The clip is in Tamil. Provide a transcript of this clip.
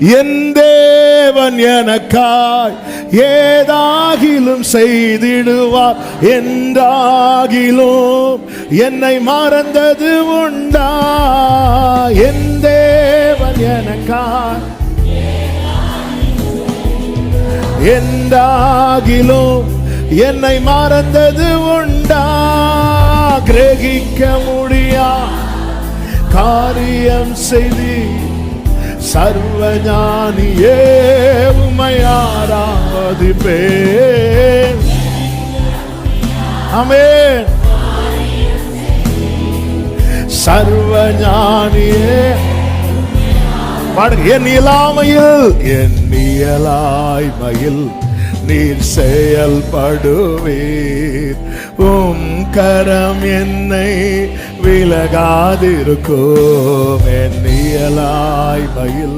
என் தேவன் எனக்காய் ஏதாகிலும் செய்திடுவார் என்றாகிலும் என்னை மறந்தது உண்டா? என் தேவன் எனக்காய் என்றாகிலும் என்னை மறந்தது உண்டா? கிரகிக்க முடியா? காரியம் செய்தி சர்வஞானியே உமையாராவது பேர் அமேன் சர்வஞானியே பாடுங்க. என் இயலாமையில் என் இயலாய்மையில் நீர் செயல்படுவீர். உம் கரம் என்னை விலகாதிருக்கும். என் இயலா தாய்மையில்